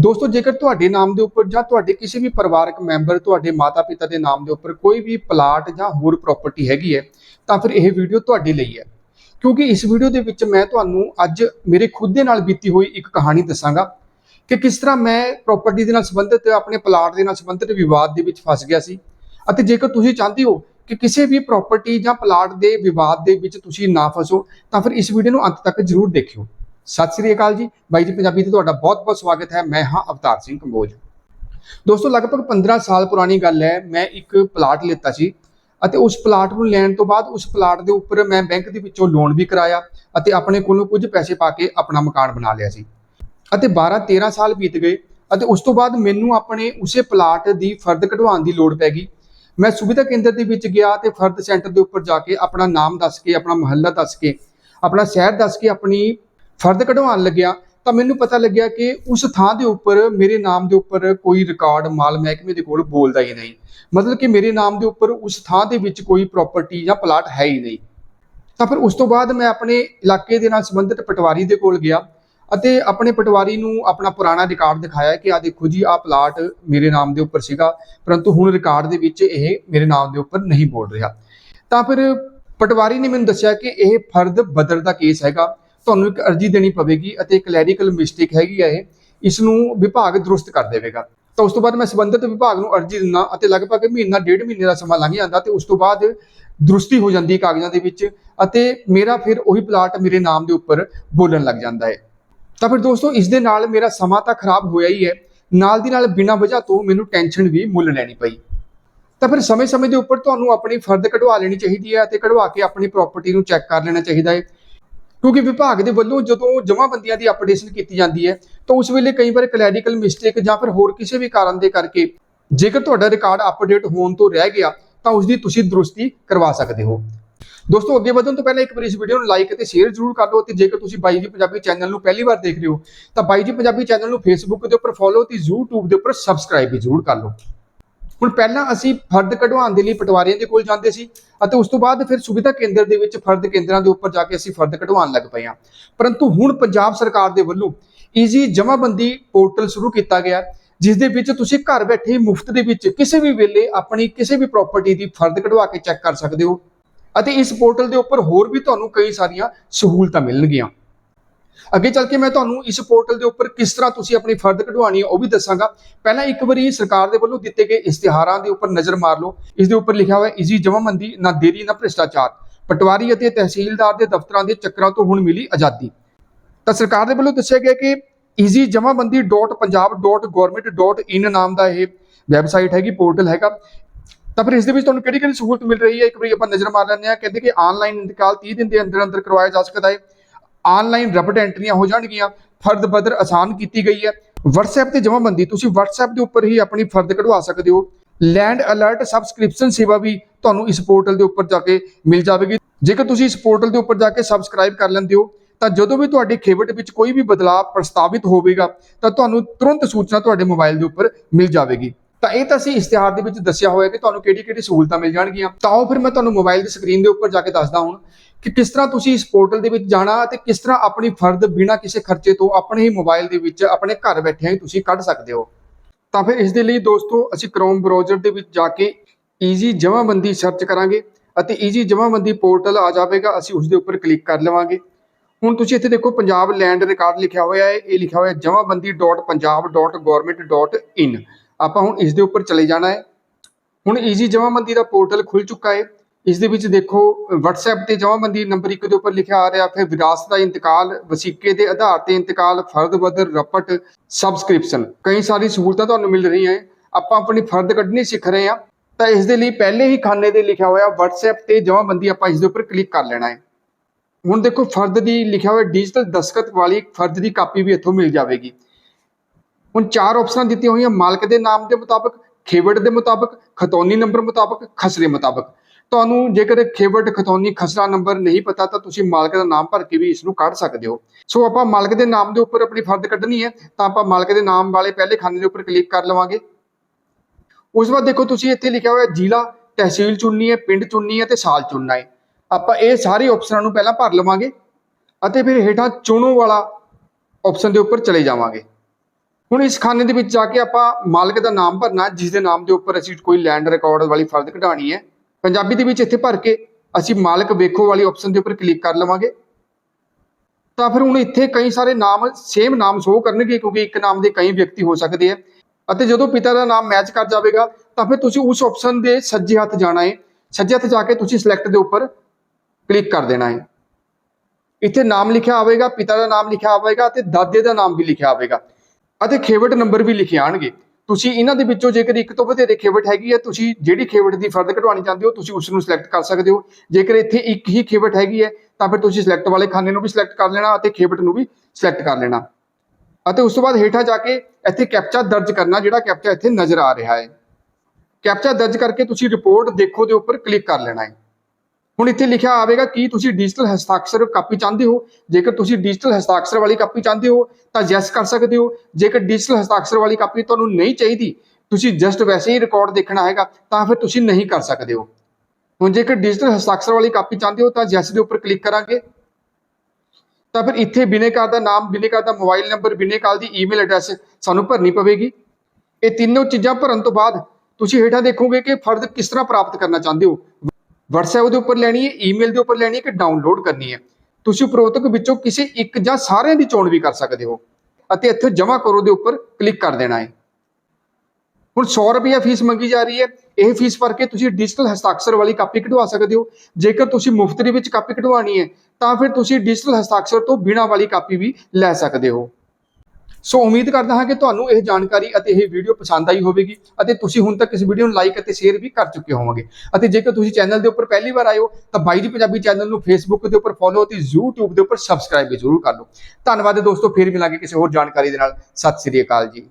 ਦੋਸਤੋ, ਜੇਕਰ ਤੁਹਾਡੇ ਨਾਮ ਦੇ ਉੱਪਰ ਜਾਂ ਤੁਹਾਡੇ ਕਿਸੇ ਵੀ ਪਰਿਵਾਰਕ ਮੈਂਬਰ, ਤੁਹਾਡੇ ਮਾਤਾ-ਪਿਤਾ ਦੇ ਨਾਮ ਦੇ ਉੱਪਰ ਕੋਈ ਵੀ ਪਲਾਟ ਜਾਂ ਹੋਰ ਪ੍ਰਾਪਰਟੀ ਹੈਗੀ ਹੈ, ਤਾਂ ਫਿਰ ਇਹ ਵੀਡੀਓ ਤੁਹਾਡੇ ਲਈ ਹੈ। ਕਿਉਂਕਿ ਇਸ ਵੀਡੀਓ ਦੇ ਵਿੱਚ ਮੈਂ ਤੁਹਾਨੂੰ ਅੱਜ ਮੇਰੇ ਖੁਦ ਦੇ ਨਾਲ ਬੀਤੀ ਹੋਈ ਇੱਕ ਕਹਾਣੀ ਦੱਸਾਂਗਾ ਕਿ ਕਿਸ ਤਰ੍ਹਾਂ ਮੈਂ ਪ੍ਰਾਪਰਟੀ ਦੇ ਨਾਲ ਸੰਬੰਧਿਤ, ਆਪਣੇ ਪਲਾਟ ਦੇ ਨਾਲ ਸੰਬੰਧਿਤ ਵਿਵਾਦ ਦੇ ਵਿੱਚ ਫਸ ਗਿਆ ਸੀ। ਅਤੇ ਜੇਕਰ ਤੁਸੀਂ ਚਾਹੁੰਦੇ ਹੋ ਕਿ ਕਿਸੇ ਵੀ ਪ੍ਰਾਪਰਟੀ ਜਾਂ ਪਲਾਟ ਦੇ ਵਿਵਾਦ ਦੇ ਵਿੱਚ ਤੁਸੀਂ ਨਾ ਫਸੋ, ਤਾਂ ਫਿਰ ਇਸ ਵੀਡੀਓ ਨੂੰ ਅੰਤ ਤੱਕ ਜ਼ਰੂਰ ਦੇਖਿਓ। ਸਤਿ ਸ੍ਰੀ ਅਕਾਲ ਜੀ। ਬਾਈ ਜੀ, ਪੰਜਾਬੀ ਤੇ ਤੁਹਾਡਾ ਬਹੁਤ-ਬਹੁਤ ਸਵਾਗਤ ਹੈ। ਮੈਂ ਹਾਂ ਅਵਤਾਰ ਸਿੰਘ ਕੰਬੋਜ। ਦੋਸਤੋ, ਲਗਭਗ 15 ਸਾਲ ਪੁਰਾਣੀ ਗੱਲ ਹੈ। ਮੈਂ ਇੱਕ ਪਲਾਟ ਲਿੱਤਾ ਸੀ ਅਤੇ ਉਸ ਪਲਾਟ ਨੂੰ ਲੈਣ ਤੋਂ ਬਾਅਦ ਉਸ ਪਲਾਟ ਦੇ ਉੱਪਰ ਮੈਂ ਬੈਂਕ ਦੇ ਵਿੱਚੋਂ ਲੋਨ ਵੀ ਕਰਾਇਆ ਅਤੇ ਆਪਣੇ ਕੋਲੋਂ ਕੁਝ ਪੈਸੇ ਪਾ ਕੇ ਆਪਣਾ ਮਕਾਨ ਬਣਾ ਲਿਆ ਸੀ। ਅਤੇ 12-13 ਸਾਲ ਬੀਤ ਗਏ ਅਤੇ ਉਸ ਤੋਂ ਬਾਅਦ ਮੈਨੂੰ ਆਪਣੇ ਉਸੇ ਪਲਾਟ ਦੀ ਫਰਦ ਕਢਵਾਉਣ ਦੀ ਲੋੜ ਪੈ ਗਈ। ਮੈਂ ਸੁਵਿਧਾ ਕੇਂਦਰ ਦੇ ਵਿੱਚ ਗਿਆ ਤੇ ਫਰਦ ਸੈਂਟਰ ਦੇ ਉੱਪਰ ਜਾ ਕੇ ਆਪਣਾ ਨਾਮ ਦੱਸ ਕੇ, ਆਪਣਾ ਮੁਹੱਲਾ ਦੱਸ ਕੇ, ਆਪਣਾ ਸ਼ਹਿਰ ਦੱਸ ਕੇ ਆਪਣੀ ਫਰਦ ਕਢਵਾਉਣ ਲੱਗਿਆ, ਤਾਂ ਮੈਨੂੰ ਪਤਾ ਲੱਗਿਆ ਕਿ ਉਸ ਥਾਂ ਦੇ ਉੱਪਰ, ਮੇਰੇ ਨਾਮ ਦੇ ਉੱਪਰ ਕੋਈ ਰਿਕਾਰਡ ਮਾਲ ਮਹਿਕਮੇ ਦੇ ਕੋਲ ਬੋਲਦਾ ਹੀ ਨਹੀਂ। ਮਤਲਬ ਕਿ ਮੇਰੇ ਨਾਮ ਦੇ ਉੱਪਰ ਉਸ ਥਾਂ ਦੇ ਵਿੱਚ ਕੋਈ ਪ੍ਰਾਪਰਟੀ ਜਾਂ ਪਲਾਟ ਹੈ ਹੀ ਨਹੀਂ। ਤਾਂ ਫਿਰ ਉਸ ਤੋਂ ਬਾਅਦ ਮੈਂ ਆਪਣੇ ਇਲਾਕੇ ਦੇ ਨਾਲ ਸੰਬੰਧਿਤ ਪਟਵਾਰੀ ਦੇ ਕੋਲ ਗਿਆ ਅਤੇ ਆਪਣੇ ਪਟਵਾਰੀ ਨੂੰ ਆਪਣਾ ਪੁਰਾਣਾ ਰਿਕਾਰਡ ਦਿਖਾਇਆ ਕਿ ਆ ਦੇਖੋ ਜੀ ਆ ਪਲਾਟ ਮੇਰੇ ਨਾਮ ਦੇ ਉੱਪਰ ਸੀਗਾ, ਪਰੰਤੂ ਹੁਣ ਰਿਕਾਰਡ ਦੇ ਵਿੱਚ ਇਹ ਮੇਰੇ ਨਾਮ ਦੇ ਉੱਪਰ ਨਹੀਂ ਬੋਲ ਰਿਹਾ। ਤਾਂ ਫਿਰ ਪਟਵਾਰੀ ਨੇ ਮੈਨੂੰ ਦੱਸਿਆ ਕਿ ਇਹ ਫਰਦ ਬਦਲ ਦਾ ਕੇਸ ਹੈਗਾ। ਤੁਹਾਨੂੰ ਇੱਕ ਅਰਜੀ ਦੇਣੀ ਪਵੇਗੀ ਅਤੇ ਕਲੈਰੀਕਲ ਮਿਸਟੇਕ ਹੈਗੀ ਹੈ ਇਹ। ਇਸ ਨੂੰ ਵਿਭਾਗ ਦਰੁਸਤ ਕਰ ਦੇਵੇਗਾ। ਤਾਂ ਉਸ ਤੋਂ ਬਾਅਦ ਮੈਂ ਸੰਬੰਧਿਤ ਵਿਭਾਗ ਨੂੰ ਅਰਜੀ ਦਿੰਦਾ ਅਤੇ ਲਗਭਗ ਮਹੀਨਾ, ਡੇਢ ਮਹੀਨੇ ਦਾ ਸਮਾਂ ਲੰਘ ਜਾਂਦਾ ਤੇ ਉਸ ਤੋਂ ਬਾਅਦ ਦਰੁਸਤੀ ਹੋ ਜਾਂਦੀ ਹੈ ਕਾਗਜ਼ਾਂ ਦੇ ਵਿੱਚ ਅਤੇ ਮੇਰਾ ਫਿਰ ਉਹੀ ਪਲਾਟ ਮੇਰੇ ਨਾਮ ਦੇ ਉੱਪਰ ਬੋਲਣ ਲੱਗ ਜਾਂਦਾ ਹੈ। ਤਾਂ ਫਿਰ ਦੋਸਤੋ, ਇਸ ਦੇ ਨਾਲ ਮੇਰਾ ਸਮਾਂ ਤਾਂ ਖਰਾਬ ਹੋਇਆ ਹੀ ਹੈ। ਨਾਲ ਦੀ ਨਾਲ ਬਿਨਾਂ ਵਜ੍ਹਾ ਤੋਂ ਮੈਨੂੰ ਟੈਨਸ਼ਨ ਵੀ ਮੁੱਲ ਲੈਣੀ ਪਈ। ਤਾਂ ਫਿਰ ਸਮੇਂ-ਸਮੇਂ ਦੇ ਉੱਪਰ ਤੁਹਾਨੂੰ ਆਪਣੀ ਫਰਦ ਕਢਵਾ ਲੈਣੀ ਚਾਹੀਦੀ ਹੈ ਅਤੇ ਕਢਵਾ ਕੇ ਆਪਣੀ ਪ੍ਰਾਪਰਟੀ ਨੂੰ ਚੈੱਕ ਕਰ ਲੈਣਾ ਚਾਹੀਦਾ ਹੈ। ਕਿਉਂਕਿ ਵਿਭਾਗ ਦੇ ਵੱਲੋਂ ਜਦੋਂ ਜਮ੍ਹਾਂਬੰਦੀਆਂ ਦੀ ਅਪਡੇਸ਼ਨ ਕੀਤੀ ਜਾਂਦੀ ਹੈ, ਤਾਂ ਉਸ ਵੇਲੇ ਕਈ ਵਾਰ ਕਲੈਰੀਕਲ ਮਿਸਟੇਕ ਜਾਂ ਫਿਰ ਹੋਰ ਕਿਸੇ ਵੀ ਕਾਰਨ ਦੇ ਕਰਕੇ ਜੇਕਰ ਤੁਹਾਡਾ ਰਿਕਾਰਡ ਅਪਡੇਟ ਹੋਣ ਤੋਂ ਰਹਿ ਗਿਆ, ਤਾਂ ਉਸ ਦੀ ਤੁਸੀਂ ਦਰੁਸਤੀ ਕਰਵਾ ਸਕਦੇ ਹੋ। ਦੋਸਤੋ, ਅੱਗੇ ਵਧਣ ਤੋਂ ਪਹਿਲਾਂ ਇੱਕ ਵਾਰ ਇਸ ਵੀਡੀਓ ਨੂੰ ਲਾਈਕ ਅਤੇ ਸ਼ੇਅਰ ਜ਼ਰੂਰ ਕਰ ਦਿਓ ਤੇ ਜੇਕਰ ਤੁਸੀਂ ਬਾਈ ਜੀ ਪੰਜਾਬੀ ਚੈਨਲ ਨੂੰ ਪਹਿਲੀ ਵਾਰ ਦੇਖ ਰਹੇ ਹੋ, ਤਾਂ ਬਾਈ ਜੀ ਪੰਜਾਬੀ ਚੈਨਲ ਨੂੰ ਫੇਸਬੁੱਕ ਦੇ ਉੱਪਰ ਫੋਲੋ ਤੇ YouTube ਦੇ ਉੱਪਰ ਸਬਸਕ੍ਰਾਈਬ ਵੀ ਜ਼ਰੂਰ ਕਰ ਲਓ। ਹੁਣ ਪਹਿਲਾਂ ਅਸੀਂ ਫਰਦ ਕਢਵਾਉਣ ਦੇ ਲਈ ਪਟਵਾਰੀਆਂ ਦੇ ਕੋਲ ਜਾਂਦੇ ਸੀ ਅਤੇ ਉਸ ਤੋਂ ਬਾਅਦ ਫਿਰ ਸੁਵਿਧਾ ਕੇਂਦਰ ਦੇ ਵਿੱਚ ਫਰਦ ਕੇਂਦਰਾਂ ਦੇ ਉੱਪਰ ਜਾ ਕੇ ਅਸੀਂ ਫਰਦ ਕਢਵਾਉਣ ਲੱਗ ਪਏ ਹਾਂ। ਪਰੰਤੂ ਹੁਣ ਪੰਜਾਬ ਸਰਕਾਰ ਦੇ ਵੱਲੋਂ ਈਜ਼ੀ ਜਮ੍ਹਾਂਬੰਦੀ ਪੋਰਟਲ ਸ਼ੁਰੂ ਕੀਤਾ ਗਿਆ ਜਿਸ ਦੇ ਵਿੱਚ ਤੁਸੀਂ ਘਰ ਬੈਠੇ ਮੁਫਤ ਦੇ ਵਿੱਚ ਕਿਸੇ ਵੀ ਵੇਲੇ ਆਪਣੀ ਕਿਸੇ ਵੀ ਪ੍ਰਾਪਰਟੀ ਦੀ ਫਰਦ ਕਢਵਾ ਕੇ ਚੈੱਕ ਕਰ ਸਕਦੇ ਹੋ। ਅਤੇ ਇਸ ਪੋਰਟਲ ਦੇ ਉੱਪਰ ਹੋਰ ਵੀ ਤੁਹਾਨੂੰ ਕਈ ਸਾਰੀਆਂ ਸਹੂਲਤਾਂ ਮਿਲਣਗੀਆਂ। ਅੱਗੇ ਚੱਲ ਕੇ ਮੈਂ ਤੁਹਾਨੂੰ ਇਸ ਪੋਰਟਲ ਦੇ ਉੱਪਰ ਕਿਸ ਤਰ੍ਹਾਂ ਤੁਸੀਂ ਆਪਣੀ ਫਰਦ ਕਢਵਾਉਣੀ ਹੈ ਉਹ ਵੀ ਦੱਸਾਂਗਾ। ਪਹਿਲਾਂ ਇੱਕ ਵਾਰੀ ਸਰਕਾਰ ਦੇ ਵੱਲੋਂ ਦਿੱਤੇ ਗਏ ਇਸ਼ਤਿਹਾਰਾਂ ਦੇ ਉੱਪਰ ਨਜ਼ਰ ਮਾਰ ਲਓ। ਇਸ ਦੇ ਉੱਪਰ ਲਿਖਿਆ ਹੋਇਆ ਈਜ਼ੀ ਜਮ੍ਹਾਂਬੰਦੀ ਨਾ ਦੇਰੀ, ਨਾ ਭ੍ਰਿਸ਼ਟਾਚਾਰ। ਪਟਵਾਰੀ ਅਤੇ ਤਹਿਸੀਲਦਾਰ ਦੇ ਦਫ਼ਤਰਾਂ ਦੇ ਚੱਕਰਾਂ ਤੋਂ ਹੁਣ ਮਿਲੀ ਆਜ਼ਾਦੀ। ਤਾਂ ਸਰਕਾਰ ਦੇ ਵੱਲੋਂ ਦੱਸਿਆ ਗਿਆ ਕਿ ਈਜ਼ੀ easyjamabandi.punjab.government.in ਨਾਮ ਦਾ ਇਹ ਵੈਬਸਾਈਟ ਹੈਗੀ, ਪੋਰਟਲ ਹੈਗਾ। ਤਾਂ ਫਿਰ ਇਸ ਦੇ ਵਿੱਚ ਤੁਹਾਨੂੰ ਕਿਹੜੀ ਕਿਹੜੀ ਸਹੂਲਤ ਮਿਲ ਰਹੀ ਹੈ? ਇੱਕ ਵਾਰੀ ਆਪਾਂ ਨਜ਼ਰ ਮਾਰ ਲੈਂਦੇ ਹਾਂ। ਕਹਿੰਦੇ ਕਿ ਆਨਲਾਈਨ ਇੰਤਕਾਲ 30 ਦਿਨ ਦੇ ਅੰਦਰ ਅੰਦਰ ਕਰਵਾਇਆ ਜਾ ਸਕਦਾ ਹੈ। ਆਨਲਾਈਨ ਰਬਟ ਐਂਟਰੀਆਂ ਹੋ ਜਾਣਗੀਆਂ। ਫਰਦ ਬਦਰ ਆਸਾਨ ਕੀਤੀ ਗਈ ਹੈ। WhatsApp ਤੇ ਜਮ੍ਹਾਂਬੰਦੀ ਤੁਸੀਂ WhatsApp ਦੇ ਉੱਪਰ ਹੀ ਆਪਣੀ ਫਰਦ ਕਢਵਾ ਸਕਦੇ ਹੋ। ਲੈਂਡ ਅਲਰਟ ਸਬਸਕ੍ਰਿਪਸ਼ਨ ਸੇਵਾ ਵੀ ਤੁਹਾਨੂੰ ਇਸ ਪੋਰਟਲ ਦੇ ਉੱਪਰ ਜਾ ਕੇ ਮਿਲ ਜਾਵੇਗੀ। ਜੇਕਰ ਤੁਸੀਂ ਇਸ ਪੋਰਟਲ ਦੇ ਉੱਪਰ ਜਾ ਕੇ ਸਬਸਕ੍ਰਾਈਬ ਕਰ ਲੈਂਦੇ ਹੋ, ਤਾਂ ਜਦੋਂ ਵੀ ਤੁਹਾਡੀ ਖੇਵਟ ਵਿੱਚ ਕੋਈ ਵੀ ਬਦਲਾਅ ਪ੍ਰਸਤਾਵਿਤ ਹੋਵੇਗਾ, ਤਾਂ ਤੁਹਾਨੂੰ ਤੁਰੰਤ ਸੂਚਨਾ ਤੁਹਾਡੇ ਮੋਬਾਈਲ ਦੇ ਉੱਪਰ ਮਿਲ ਜਾਵੇਗੀ। ਤਾਂ ਇਹ ਤਾਂ ਅਸੀਂ ਇਸ਼ਤਿਹਾਰ ਦੇ ਵਿੱਚ ਦੱਸਿਆ ਹੋਇਆ ਕਿ ਤੁਹਾਨੂੰ ਕਿਹੜੀ-ਕਿਹੜੀ ਸਹੂਲਤਾਂ ਮਿਲ ਜਾਣਗੀਆਂ। ਤਾਂ ਉਹ ਫਿਰ ਮੈਂ ਤੁਹਾਨੂੰ ਮੋਬਾਈਲ ਦੀ ਸਕਰੀਨ ਦੇ ਉੱਪਰ ਜਾ ਕੇ ਦੱਸਦਾ ਹੁਣ ਕਿ ਕਿਸ ਤਰ੍ਹਾਂ ਤੁਸੀਂ ਇਸ ਪੋਰਟਲ ਦੇ ਵਿੱਚ ਜਾਣਾ ਅਤੇ ਕਿਸ ਤਰ੍ਹਾਂ ਆਪਣੀ ਫਰਦ ਬਿਨਾਂ ਕਿਸੇ ਖਰਚੇ ਤੋਂ ਆਪਣੇ ਹੀ ਮੋਬਾਈਲ ਦੇ ਵਿੱਚ ਆਪਣੇ ਘਰ ਬੈਠਿਆਂ ਹੀ ਤੁਸੀਂ ਕੱਢ ਸਕਦੇ ਹੋ। ਤਾਂ ਫਿਰ ਇਸ ਦੇ ਲਈ ਦੋਸਤੋ, ਅਸੀਂ ਕ੍ਰੋਮ ਬ੍ਰਾਊਜ਼ਰ ਦੇ ਵਿੱਚ ਜਾ ਕੇ ਈਜ਼ੀ ਜਮ੍ਹਾਂਬੰਦੀ ਸਰਚ ਕਰਾਂਗੇ ਅਤੇ ਈਜ਼ੀ ਜਮ੍ਹਾਂਬੰਦੀ ਪੋਰਟਲ ਆ ਜਾਵੇਗਾ, ਅਸੀਂ ਉਸ ਦੇ ਉੱਪਰ ਕਲਿੱਕ ਕਰ ਲਵਾਂਗੇ। ਹੁਣ ਤੁਸੀਂ ਇੱਥੇ ਦੇਖੋ, ਪੰਜਾਬ ਲੈਂਡ ਰਿਕਾਰਡ ਲਿਖਿਆ ਹੋਇਆ ਹੈ, ਇਹ ਲਿਖਿਆ ਹੋਇਆ ਜਮ੍ਹਾਂਬੰਦੀ.ਪੰਜਾਬ.government.in ਆਪਾਂ ਹੁਣ ਇਸ ਦੇ ਉੱਪਰ ਚਲੇ ਜਾਣਾ ਹੈ। ਹੁਣ ਈਜ਼ੀ ਜਮ੍ਹਾਂਬੰਦੀ ਦਾ ਪੋਰਟਲ ਖੁੱਲ ਚੁੱਕਾ ਹੈ। ਇਸ ਦੇ ਵਿੱਚ ਦੇਖੋ, WhatsApp ਤੇ ਜਮ੍ਹਾਂਬੰਦੀ ਨੰਬਰ 1 ਦੇ ਉੱਪਰ ਲਿਖਿਆ ਆ ਰਿਹਾ, ਫਿਰ ਵਿਰਾਸਤ ਦਾ ਇੰਤਕਾਲ, ਵਸੀਕੇ ਦੇ ਆਧਾਰ ਤੇ ਇੰਤਕਾਲ, ਫਰਦ ਬਦਰ, ਰਪਟ ਸਬਸਕ੍ਰਿਪਸ਼ਨ ਕਈ ਸਾਰੀ ਸਹੂਲਤਾਂ ਤੁਹਾਨੂੰ ਮਿਲ ਰਹੀਆਂ ਹੈ ਆਪਾਂ ਆਪਣੀ ਫਰਦ ਕੱਢਣੀ ਸਿੱਖ ਰਹੇ ਹਾਂ। ਤਾਂ ਇਸ ਦੇ ਲਈ ਪਹਿਲੇ ਹੀ ਖਾਨੇ ਤੇ ਲਿਖਿਆ ਹੋਇਆ WhatsApp ਤੇ ਜਮ੍ਹਾਂਬੰਦੀ ਆਪਾਂ ਇਸ ਦੇ ਉੱਪਰ ਕਲਿੱਕ ਕਰ ਲੈਣਾ ਹੈ ਹੁਣ ਦੇਖੋ, ਫਰਦ ਦੀ ਲਿਖਿਆ ਹੋਇਆ ਡਿਜੀਟਲ ਦਸਖਤ ਵਾਲੀ ਫਰਦ ਦੀ ਕਾਪੀ ਵੀ ਇੱਥੋਂ ਮਿਲ ਜਾਵੇਗੀ। ਹੁਣ ਚਾਰ ਆਪਸ਼ਨਾਂ ਦਿੱਤੀਆਂ ਹੋਈਆਂ, ਮਾਲਕ ਦੇ ਨਾਮ ਦੇ ਮੁਤਾਬਕ, ਖੇਵੜ ਦੇ ਮੁਤਾਬਕ, ਖਤੌਨੀ ਨੰਬਰ ਮੁਤਾਬਕ, ਖਸਰੇ ਮੁਤਾਬਕ। ਤੁਹਾਨੂੰ ਜੇਕਰ ਖੇਵਟ ਖਤੌਨੀ ਖਸਰਾ ਨੰਬਰ ਨਹੀਂ ਪਤਾ, ਤਾਂ ਤੁਸੀਂ ਮਾਲਕ ਦਾ ਨਾਮ ਭਰ ਕੇ ਵੀ ਇਸ ਨੂੰ ਕੱਢ ਸਕਦੇ ਹੋ। ਸੋ ਆਪਾਂ ਮਾਲਕ ਦੇ ਨਾਮ ਦੇ ਉੱਪਰ ਆਪਣੀ ਫਰਦ ਕੱਢਣੀ ਹੈ, ਤਾਂ ਆਪਾਂ ਮਾਲਕ ਦੇ ਨਾਮ ਵਾਲੇ ਪਹਿਲੇ ਖਾਨੇ ਦੇ ਉੱਪਰ ਕਲਿੱਕ ਕਰ ਲਵਾਂਗੇ। ਉਸ ਤੋਂ ਬਾਅਦ ਦੇਖੋ, ਤੁਸੀਂ ਇੱਥੇ ਲਿਖਿਆ ਹੋਇਆ ਜ਼ਿਲ੍ਹਾ, ਤਹਿਸੀਲ ਚੁਣਨੀ ਹੈ, ਪਿੰਡ ਚੁਣਨੀ ਹੈ ਤੇ ਸਾਲ ਚੁਣਨਾ ਹੈ। ਆਪਾਂ ਇਹ ਸਾਰੇ ਆਪਸ਼ਨਾਂ ਨੂੰ ਪਹਿਲਾਂ ਭਰ ਲਵਾਂਗੇ ਅਤੇ ਫਿਰ ਹੇਠਾਂ ਚੁਣੋ ਵਾਲਾ ਆਪਸ਼ਨ ਦੇ ਉੱਪਰ ਚਲੇ ਜਾਵਾਂਗੇ। ਹੁਣ ਇਸ ਖਾਨੇ ਦੇ ਵਿੱਚ ਜਾ ਕੇ ਆਪਾਂ ਮਾਲਕ ਦਾ ਨਾਮ ਭਰਨਾ ਜਿਸ ਦੇ ਨਾਮ ਦੇ ਉੱਪਰ ਅਸੀਂ ਕੋਈ ਲੈਂਡ ਰਿਕਾਰਡ ਵਾਲੀ ਫਰਦ ਕਢਾਣੀ ਹੈ। ਪੰਜਾਬੀ ਦੇ ਵਿੱਚ ਇੱਥੇ ਭਰ ਕੇ ਅਸੀਂ ਮਾਲਕ ਵੇਖੋ ਵਾਲੀ ਆਪਸ਼ਨ ਦੇ ਉੱਪਰ ਕਲਿੱਕ ਕਰ ਲਵਾਂਗੇ। ਤਾਂ ਫਿਰ ਹੁਣ ਇੱਥੇ ਕਈ ਸਾਰੇ ਨਾਮ ਸੇਮ ਨਾਮ ਸ਼ੋ ਕਰਨਗੇ ਕਿਉਂਕਿ ਇੱਕ ਨਾਮ ਦੇ ਕਈ ਵਿਅਕਤੀ ਹੋ ਸਕਦੇ ਆ। ਅਤੇ ਜਦੋਂ ਪਿਤਾ ਦਾ ਨਾਮ ਮੈਚ ਕਰ ਜਾਵੇਗਾ, ਤਾਂ ਫਿਰ ਤੁਸੀਂ ਉਸ ਆਪਸ਼ਨ ਦੇ ਸੱਜੇ ਹੱਥ ਜਾਣਾ ਹੈ ਸੱਜੇ ਹੱਥ ਜਾ ਕੇ ਤੁਸੀਂ ਸਿਲੈਕਟ ਦੇ ਉੱਪਰ ਕਲਿੱਕ ਕਰ ਦੇਣਾ ਹੈ ਇੱਥੇ ਨਾਮ ਲਿਖਿਆ ਆਵੇਗਾ ਪਿਤਾ ਦਾ ਨਾਮ ਲਿਖਿਆ ਆਵੇਗਾ ਤੇ ਦਾਦੇ ਦਾ ਨਾਮ ਵੀ ਲਿਖਿਆ ਆਵੇਗਾ ਅਤੇ ਖੇਵਟ ਨੰਬਰ ਵੀ ਲਿਖੇ ਆਣਗੇ ਤੁਸੀਂ ਇਹਨਾਂ ਦੇ ਵਿੱਚੋਂ ਜੇਕਰ ਇੱਕ ਤੋਂ ਵਧੇਰੇ ਖੇਵਟ ਹੈਗੀ ਹੈ, ਤੁਸੀਂ ਜਿਹੜੀ ਖੇਵਟ ਦੀ ਫਰਦ ਕਢਵਾਉਣੀ ਚਾਹੁੰਦੇ ਹੋ, ਤੁਸੀਂ ਉਸ ਨੂੰ ਸਿਲੈਕਟ ਕਰ ਸਕਦੇ ਹੋ। ਜੇਕਰ ਇੱਥੇ ਇੱਕ ਹੀ ਖੇਵਟ ਹੈਗੀ ਹੈ, ਤਾਂ ਫਿਰ ਤੁਸੀਂ ਸਿਲੈਕਟ ਵਾਲੇ ਖਾਨੇ ਨੂੰ ਵੀ ਸਿਲੈਕਟ ਕਰ ਲੈਣਾ ਅਤੇ ਖੇਵਟ ਨੂੰ ਵੀ ਸਿਲੈਕਟ ਕਰ ਲੈਣਾ। ਅਤੇ ਉਸ ਤੋਂ ਬਾਅਦ ਹੇਠਾਂ ਜਾ ਕੇ ਇੱਥੇ ਕੈਪਚਾ ਦਰਜ ਕਰਨਾ, ਜਿਹੜਾ ਕੈਪਚਾ ਇੱਥੇ ਨਜ਼ਰ ਆ ਰਿਹਾ ਹੈ। ਕੈਪਚਾ ਦਰਜ ਕਰਕੇ ਤੁਸੀਂ ਰਿਪੋਰਟ ਦੇਖੋ ਦੇ ਉੱਪਰ ਕਲਿੱਕ ਕਰ ਲੈਣਾ ਹੈ। ਹੁਣ ਇੱਥੇ ਲਿਖਿਆ ਆਵੇਗਾ ਕਿ ਤੁਸੀਂ ਡਿਜੀਟਲ ਹਸਤਾਖਰ ਕਾਪੀ ਚਾਹੁੰਦੇ ਹੋ। ਜੇਕਰ ਤੁਸੀਂ ਡਿਜੀਟਲ ਹਸਤਾਖਰ ਵਾਲੀ ਕਾਪੀ ਚਾਹੁੰਦੇ ਹੋ, ਤਾਂ ਯੈਸ ਕਰ ਸਕਦੇ ਹੋ। ਜੇਕਰ ਡਿਜੀਟਲ ਹਸਤਾਖਰ ਵਾਲੀ ਕਾਪੀ ਤੁਹਾਨੂੰ ਨਹੀਂ ਚਾਹੀਦੀ, ਤੁਸੀਂ ਜਸਟ ਵੈਸੇ ਹੀ ਰਿਕਾਰਡ ਦੇਖਣਾ ਹੈਗਾ, ਤਾਂ ਫਿਰ ਤੁਸੀਂ ਨਹੀਂ ਕਰ ਸਕਦੇ ਹੋ। ਹੁਣ ਜੇਕਰ ਡਿਜੀਟਲ ਹਸਤਾਖਰ ਵਾਲੀ ਕਾਪੀ ਚਾਹੁੰਦੇ ਹੋ, ਤਾਂ ਯੈਸ ਦੇ ਉੱਪਰ ਕਲਿੱਕ ਕਰਾਂਗੇ। ਤਾਂ ਫਿਰ ਇੱਥੇ ਬਿਨੇਕਾਰ ਦਾ ਨਾਮ ਬਿਨੇਕਾਰ ਦਾ ਮੋਬਾਈਲ ਨੰਬਰ ਬਿਨੇਕਾਰ ਦੀ ਈਮੇਲ ਐਡਰੈਸ ਸਾਨੂੰ ਭਰਨੀ ਪਵੇਗੀ। ਇਹ ਤਿੰਨੋਂ ਚੀਜ਼ਾਂ ਭਰਨ ਤੋਂ ਬਾਅਦ ਤੁਸੀਂ ਹੇਠਾਂ ਦੇਖੋਗੇ ਕਿ ਫਰਦ ਕਿਸ ਤਰ੍ਹਾਂ ਪ੍ਰਾਪਤ ਕਰਨਾ ਚਾਹੁੰਦੇ ਹੋ। WhatsApp ਦੇ ਉੱਪਰ ਲੈਣੀ ਹੈ ਈਮੇਲ ਦੇ ਉੱਪਰ ਲੈਣੀ ਹੈ ਕਿ ਡਾਊਨਲੋਡ ਕਰਨੀ ਹੈ। ਤੁਸੀਂ ਉਪਰੋਕਤ ਵਿੱਚੋਂ ਕਿਸੇ ਇੱਕ ਜਾਂ ਸਾਰਿਆਂ ਦੀ ਚੋਣ ਵੀ ਕਰ ਸਕਦੇ ਹੋ ਅਤੇ ਇੱਥੇ ਜਮ੍ਹਾਂ ਕਰੋ ਦੇ ਉੱਪਰ ਕਲਿੱਕ ਕਰ ਦੇਣਾ ਹੈ। ਹੁਣ 100 ਰੁਪਏ ਫੀਸ ਮੰਗੀ ਜਾ ਰਹੀ ਹੈ। ਇਹ ਫੀਸ ਭਰ ਕੇ ਤੁਸੀਂ ਡਿਜੀਟਲ ਹਸਤਾਖਰ ਵਾਲੀ ਕਾਪੀ ਕਢਵਾ ਸਕਦੇ ਹੋ। ਜੇਕਰ ਤੁਸੀਂ ਮੁਫਤ ਦੇ ਵਿੱਚ ਕਾਪੀ ਕਢਵਾਉਣੀ ਹੈ, ਤਾਂ ਫਿਰ ਤੁਸੀਂ ਡਿਜੀਟਲ ਹਸਤਾਖਰ ਤੋਂ ਬਿਨਾਂ ਵਾਲੀ ਕਾਪੀ ਵੀ ਲੈ ਸਕਦੇ ਹੋ। ਸੋ ਉਮੀਦ ਕਰਦਾ ਹਾਂ ਕਿ ਤੁਹਾਨੂੰ ਇਹ ਜਾਣਕਾਰੀ ਅਤੇ ਇਹ ਵੀਡੀਓ ਪਸੰਦ ਆਈ ਹੋਵੇਗੀ ਅਤੇ ਤੁਸੀਂ ਹੁਣ ਤੱਕ ਇਸ ਵੀਡੀਓ ਨੂੰ ਲਾਈਕ ਅਤੇ ਸ਼ੇਅਰ ਵੀ ਕਰ ਚੁੱਕੇ ਹੋਵੋਗੇ। ਅਤੇ ਜੇਕਰ ਤੁਸੀਂ ਚੈਨਲ ਦੇ ਉੱਪਰ ਪਹਿਲੀ ਵਾਰ ਆਏ ਹੋ, ਤਾਂ ਬਾਈ ਜੀ ਪੰਜਾਬੀ ਚੈਨਲ ਨੂੰ ਫੇਸਬੁੱਕ ਦੇ ਉੱਪਰ ਫੋਲੋ ਅਤੇ YouTube ਦੇ ਉੱਪਰ ਸਬਸਕ੍ਰਾਈਬ ਵੀ ਜ਼ਰੂਰ ਕਰ ਲਓ। ਧੰਨਵਾਦ ਦੋਸਤੋ, ਫਿਰ ਮਿਲਾਂਗੇ ਕਿਸੇ ਹੋਰ ਜਾਣਕਾਰੀ ਦੇ ਨਾਲ। ਸਤਿ ਸ੍ਰੀ ਅਕਾਲ ਜੀ।